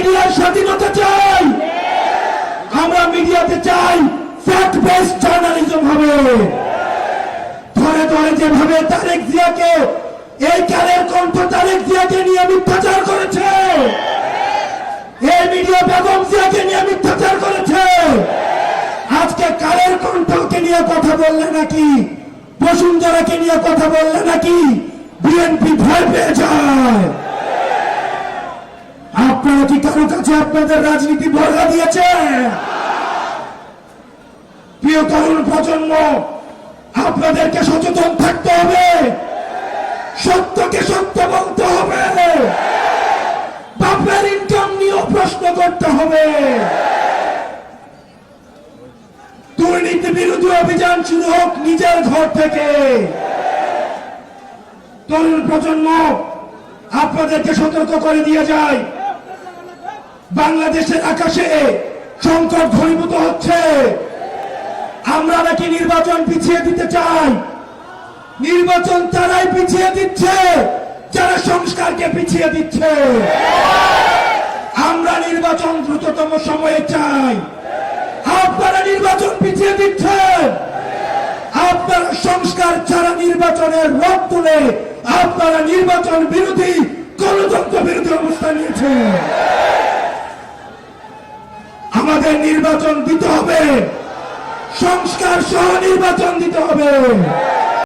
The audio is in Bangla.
মিডিয়ার স্বাধীনতা চাই। আমরা মিডিয়াতে চাই ফ্যাক্ট বেসড জার্নালিজম হবে। ধরে ধরে যেভাবে তারেক জিয়াকে এই কালের কণ্ঠ তারেক জিয়াকে নিয়ে মিথ্যাচার করেছে, এই মিডিয়া বেগম জিয়াকে নিয়ে মিথ্যাচার করেছে। আজকে কালের কণ্ঠকে নিয়ে কথা বললে নাকি, বসুন্ধরাকে নিয়ে কথা বললে নাকি, বিএনপি ভয় পেয়ে যায়। কি কারও কাছে আপনাদের রাজনীতি বর্গা দিয়েছে। প্রিয় তরুণ প্রজন্ম, আপনাদেরকে সচেতন থাকতে হবে। সত্যকে সত্য বলতে হবে। বাপের ইনকাম নিয়েও প্রশ্ন করতে হবে। দুর্নীতি বিরোধী অভিযান শুরু হোক নিজের ঘর থেকে। তরুণ প্রজন্ম, আপনাদেরকে সতর্ক করে দিয়ে যায় বাংলাদেশের আকাশে সংকট ঘনীভূত হচ্ছে। আমরা নাকি নির্বাচন পিছিয়ে দিতে চাই। নির্বাচন তারাই পিছিয়ে দিচ্ছে, যারা সংস্কারকে পিছিয়ে দিচ্ছে। আমরা নির্বাচন দ্রুততম সময়ে চাই। আপনারা নির্বাচন পিছিয়ে দিচ্ছেন। আপনারা সংস্কার ছাড়া নির্বাচনের রথ তুলে আপনারা নির্বাচন বিরোধী গণতন্ত্র বিরোধী অবস্থান নিয়েছেন। নির্বাচন দিতে হবে। সংস্কার সহ নির্বাচন দিতে হবে।